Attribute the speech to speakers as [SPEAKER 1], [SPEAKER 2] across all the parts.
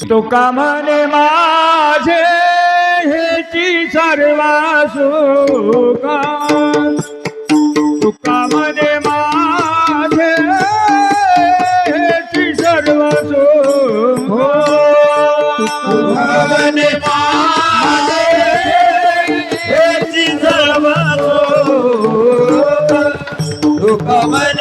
[SPEAKER 1] तुका म्हणे माझे हेची सर्व तुका म्हणे माझे हेची सर्वासु सुख
[SPEAKER 2] म्हणे माझे हेची सर्व तुका म्हणे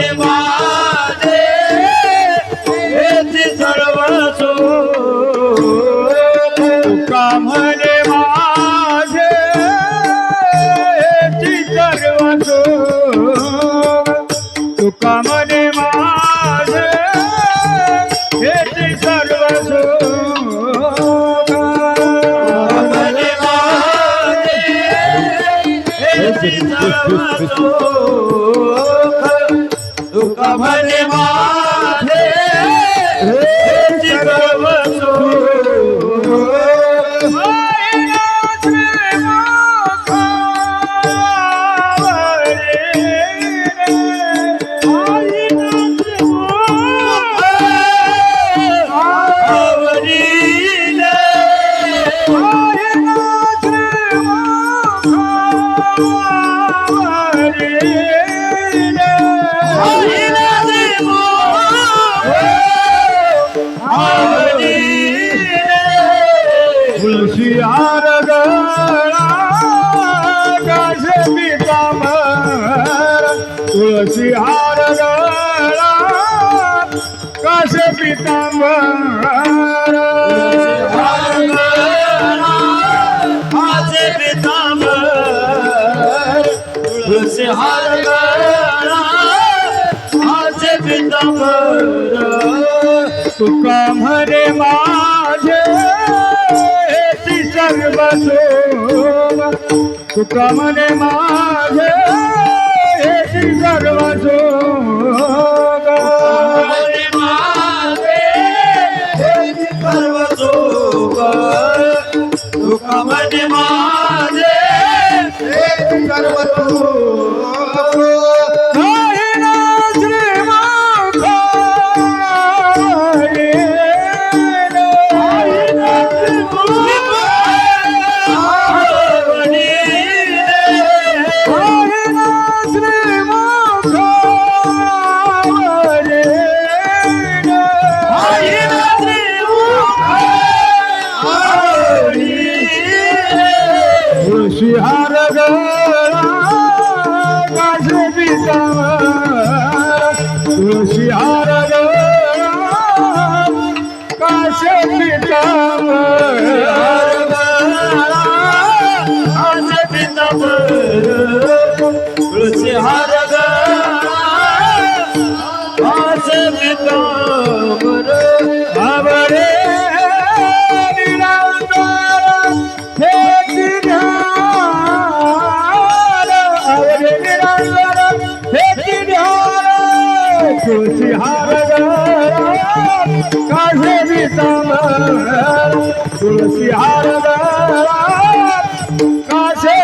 [SPEAKER 2] भे
[SPEAKER 1] तुळशी हार गळा काशे पितांबर तुळशी हार गळा काशे पितांबर
[SPEAKER 2] तुळशी हार गळा माझे पितांबर
[SPEAKER 1] तुका म्हणे मा सर्व तुका म्हणे माझे
[SPEAKER 2] हे तुका म्हणे माझे हे
[SPEAKER 1] तुळशी हार गळा काशे पितांबर तुळशी पिता गळा काशे
[SPEAKER 2] खुशी हार
[SPEAKER 1] काढे तुळशी हार काशे